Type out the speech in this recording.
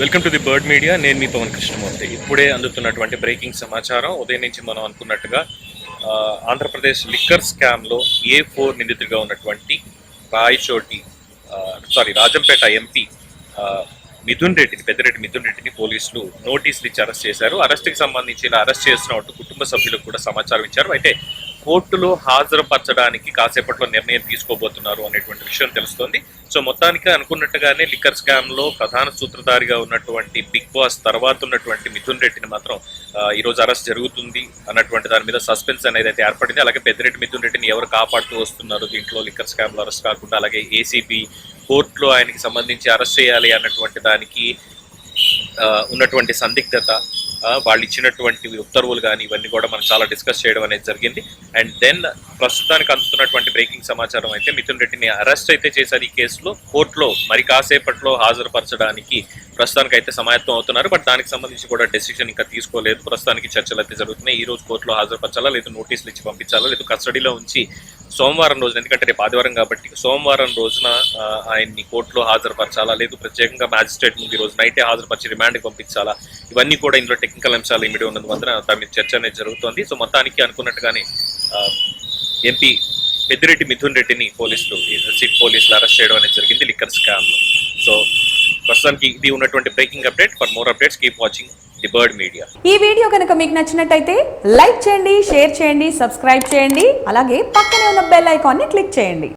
Welcome to the bird media నేను మీ పవన్ కృష్ణమూర్తి. ఇప్పుడే అందుతున్నటువంటి బ్రేకింగ్ సమాచారం. ఉదయం నుంచి మనం అనుకున్నట్టుగా ఆంధ్రప్రదేశ్ లిక్కర్ స్కామ్లో ఏ ఫోర్ నిందితుడిగా ఉన్నటువంటి రాయచోటి సారీ రాజంపేట ఎంపీ మిథున్ రెడ్డిని పెద్దరెడ్డి మిథున్ రెడ్డిని పోలీసులు నోటీసులు ఇచ్చి అరెస్ట్ చేశారు. అరెస్ట్కి సంబంధించి ఇలా అరెస్ట్ చేస్తున్నట్టు కుటుంబ సభ్యులకు కూడా సమాచారం ఇచ్చారు. అయితే కోర్టులో హాజరుపరచడానికి కాసేపట్లో నిర్ణయం తీసుకోబోతున్నారు అనేటువంటి విషయం తెలుస్తోంది. సో మొత్తానికి అనుకున్నట్టుగానే లిక్కర్ స్కామ్లో ప్రధాన సూత్రధారిగా ఉన్నటువంటి బిగ్ బాస్ తర్వాత ఉన్నటువంటి మిథున్ రెడ్డిని మాత్రం ఈరోజు అరెస్ట్ జరుగుతుంది అన్నటువంటి దాని మీద సస్పెన్స్ అనేది అయితే ఏర్పడింది. అలాగే పెద్దిరెడ్డి మిథున్ రెడ్డిని ఎవరు కాపాడుతూ వస్తున్నారు దీంట్లో లిక్కర్ స్కామ్లో అరెస్ట్ కాకుండా అలాగే ఏసీబీ కోర్టులో ఆయనకి సంబంధించి అరెస్ట్ చేయాలి అన్నటువంటి దానికి ఉన్నటువంటి సందిగ్ధత వాళ్ళు ఇచ్చినటువంటి ఉత్తర్వులు కానీ ఇవన్నీ కూడా మనం చాలా డిస్కస్ చేయడం అనేది జరిగింది. అండ్ దెన్ ప్రస్తుతానికి అందుతున్నటువంటి బ్రేకింగ్ సమాచారం అయితే మిథున్ రెడ్డిని అరెస్ట్ అయితే చేశారు ఈ కేసులో. కోర్టులో మరి కాసేపట్లో హాజరుపరచడానికి ప్రస్తుతానికి అయితే సమాయత్తం అవుతున్నారు. బట్ దానికి సంబంధించి కూడా డెసిషన్ ఇంకా తీసుకోలేదు. ప్రస్తుతానికి చర్చలు అయితే జరుగుతున్నాయి. ఈ రోజు కోర్టులో హాజరుపరచాలా లేదు నోటీసులు ఇచ్చి పంపించాలా లేదు కస్టడీలో ఉంచి సోమవారం రోజున ఎందుకంటే రేపు ఆదివారం కాబట్టి సోమవారం రోజున ఆయన్ని కోర్టులో హాజరుపరచాలా లేదు. ప్రత్యేకంగా మ్యాజిస్ట్రేట్ ముందు ఈ రోజు నైటే హాజరుపరిచి రిమాండ్కి పంపించాలా. ఇవన్నీ కూడా ఇందులో టెక్నికల్ అంశాలు ఇమిడి ఉన్నందువలన దాని మీద చర్చ అనేది జరుగుతోంది. సో మొత్తానికి అనుకున్నట్టుగానే ఎంపీ పెద్దిరెడ్డి మిథున్ రెడ్డిని పోలీసులు చీఫ్ పోలీసులు అరెస్ట్ చేయడం అనేది జరిగింది లిక్కర్ స్కామ్లో. సో ప్రస్తుతానికి ఇది ఉన్నటువంటి breaking update. For more updates keep watching the bird media. ఈ వీడియో కనుక మీకు నచ్చినట్టయితే లైక్ చేయండి షేర్ చేయండి సబ్స్క్రైబ్ చేయండి అలాగే పక్కనే ఉన్న బెల్ ఐకాన్ని క్లిక్ చేయండి.